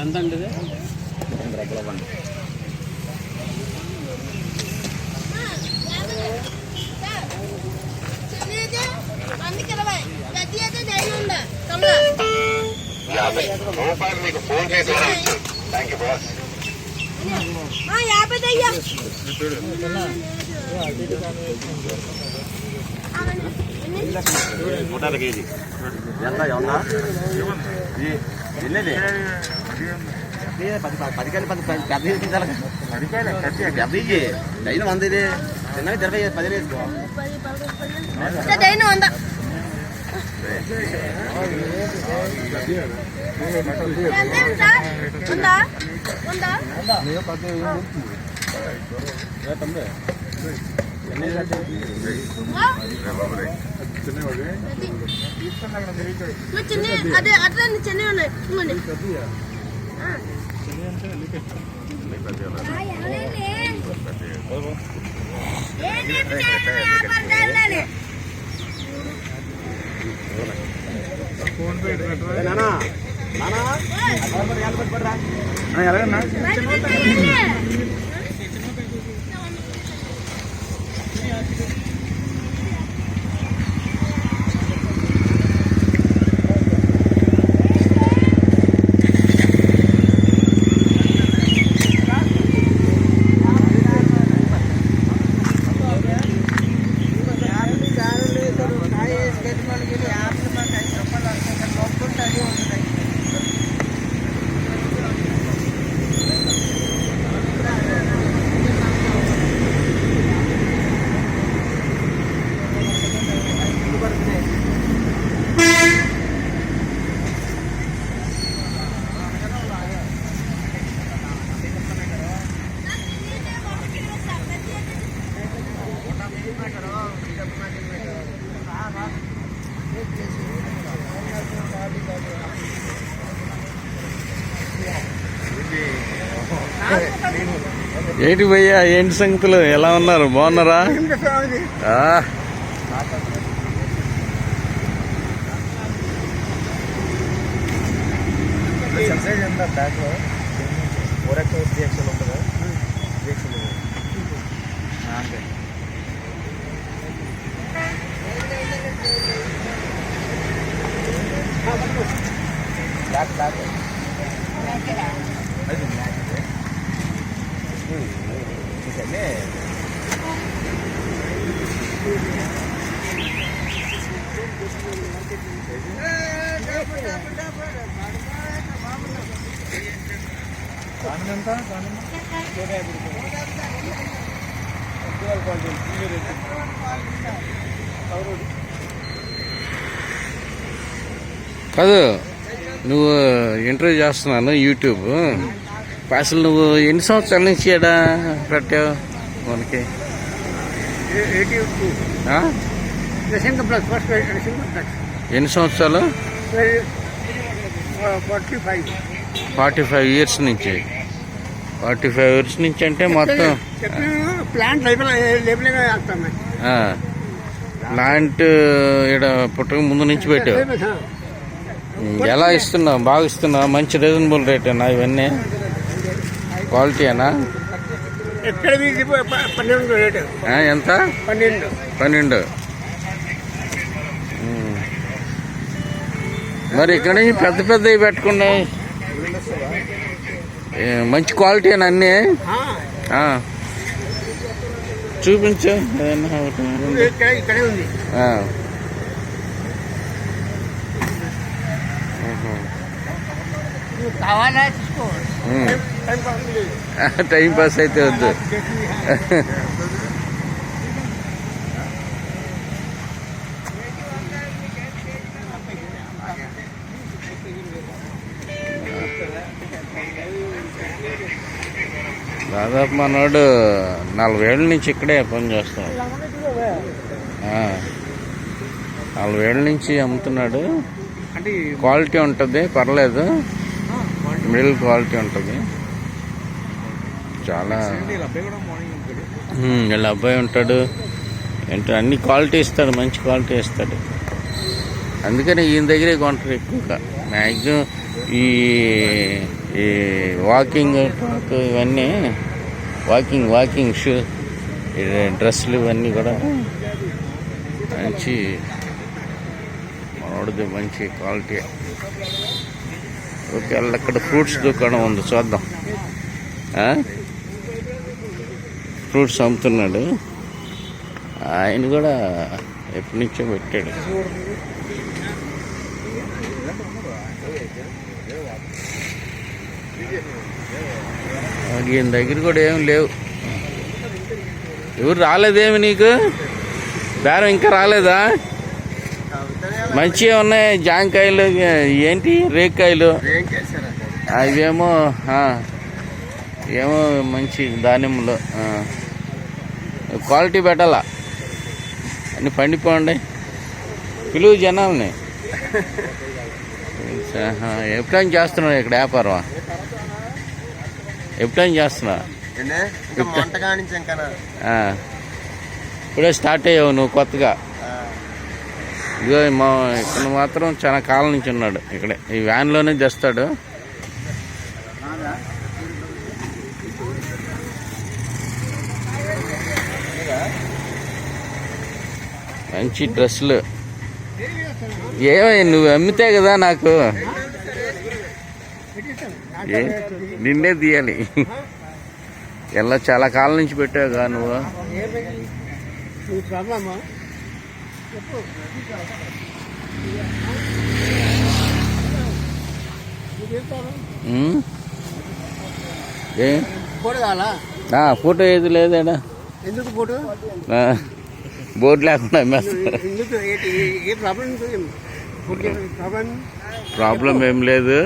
ఎంత అండి ఇది అందుకే ఇరవై గడ్డి అయితే ధైర్యం ఉందా కమలా యాభై రూపాయలు మీకు ఫోన్ పే ద్వారా వచ్చు థ్యాంక్ యూ బాస్ ఆ, యాభై దయ్యా నూట కేజీ ఎంత ఉందా ఎన్నది పది పది పది పది పెద్ద తీసుకోవాలి పెద్ద ఇయ్యి అయిన వంద ఇది చిన్నగా ఇరవై పది వేసుకో వంద ఉందా ఉందా ఉందా అదే అట్లా చిన్నవి ఉన్నాయి ఇవ్వండి ఆ. నానా నానా బయట ఏంటి భయ్యా ఏంటి సంగతులు? ఎలా ఉన్నారు? బాగున్నారా? బ్యాక్ బ్యాక్ అది బ్యాక్ చూసండి కారణం ఎంత కారణం కాదు నువ్వు ఇంటర్వ్యూ చేస్తున్నాను యూట్యూబ్ అసలు నువ్వు ఎన్ని సంవత్సరాల నుంచి ఎడా పెట్టావు మనకి? ఎన్ని సంవత్సరాలు? ఫార్టీ ఫైవ్ ఇయర్స్ నుంచి. ఫార్టీ ఫైవ్ ఇయర్స్ నుంచి అంటే మొత్తం ప్లాంట్ ప్లాంట్ ఇక్కడ పుట్టక ముందు నుంచి పెట్టావు. ఎలా ఇస్తున్నావు? బాగా ఇస్తున్నావు? మంచి రీజనబుల్ రేటేనా ఇవన్నీ? క్వాలిటీనా పన్నెండు రేటు. ఎంత? పన్నెండు. పన్నెండు. మరి ఇక్కడ పెద్ద పెద్దవి పెట్టుకున్నా ఏ, మంచి క్వాలిటీ అన్నీ? ఆ. చూపించు ఏదన్నా ఒకటి రెండు. ఇక్కడ ఇక్కడే ఉంది ఆ. ఆహా. నువ్వు కావాలా తీసుకో ఉమ్. టైం పాస్ లేదు. టైం పాస్ అయితే వద్దు దాదాపు మనోడు నలభై ఏళ్ళ నుంచి ఇక్కడే పని చేస్తాడు ఆ. నలభై ఏళ్ళ నుంచి అమ్ముతున్నాడు అంటే క్వాలిటీ ఉంటుంది పర్లేదు మిడిల్ క్వాలిటీ ఉంటుంది. చాలా వీళ్ళ అబ్బాయి ఉంటాడు. ఏంటో అన్ని క్వాలిటీ ఇస్తాడు మంచి క్వాలిటీ ఇస్తాడు. అందుకని ఈయన దగ్గరే కొంటారు ఎక్కువగా. మ్యాక్సిమం ఈ ఈ వాకింగ్ టాక్ ఇవన్నీ వాకింగ్ వాకింగ్ షూ డ్రెస్సులు ఇవన్నీ కూడా మంచి మనోడిది మంచి క్వాలిటీ. ఓకే వాళ్ళ అక్కడ ఫ్రూట్స్ దుకాణం ఉంది చూద్దాం. ఫ్రూట్స్ అమ్ముతున్నాడు. ఆయన కూడా ఎప్పటి నుంచో పెట్టాడు. ఈయన దగ్గర కూడా ఏం లేవు. ఎవరు రాలేదేమి నీకు? బేరం ఇంకా రాలేదా? మంచిగా ఉన్నాయి. జాంకాయలు ఏంటి? రేక్కాయలు. అవేమో ఏమో మంచి దానిమ్మలు. క్వాలిటీ పెట్టాలా? అన్ని పండిపోండి. పిలువు జనాల్ని. ఎప్పుడైనా చేస్తున్నావు ఇక్కడ వ్యాపారం? ఎప్పుడైనా చేస్తున్నా ఏంటే? ఇంకా మంట కానించి ఇంకా ఆ. ఇప్పుడే స్టార్ట్ అయ్యావు నువ్వు కొత్తగా. ఇదిగో మా ఇక్కడ మాత్రం చాలా కాలం నుంచి ఉన్నాడు ఇక్కడే. ఈ వ్యాన్లోనే చేస్తాడు మంచి డ్రెస్సులు. ఏమై నువ్వు అమ్మితే కదా నాకు. నిన్నే తీయాలి. ఎలా చాలా కాలం నుంచి పెట్టావుగా నువ్వు నువ్వు ప్రాబ్లమా ఉమ్? ఏ ఫోటో ఏది లేదేడా. ఎందుకు ఫోటో బోర్డు లేకుండా ప్రాబ్లం ఏం లేదు.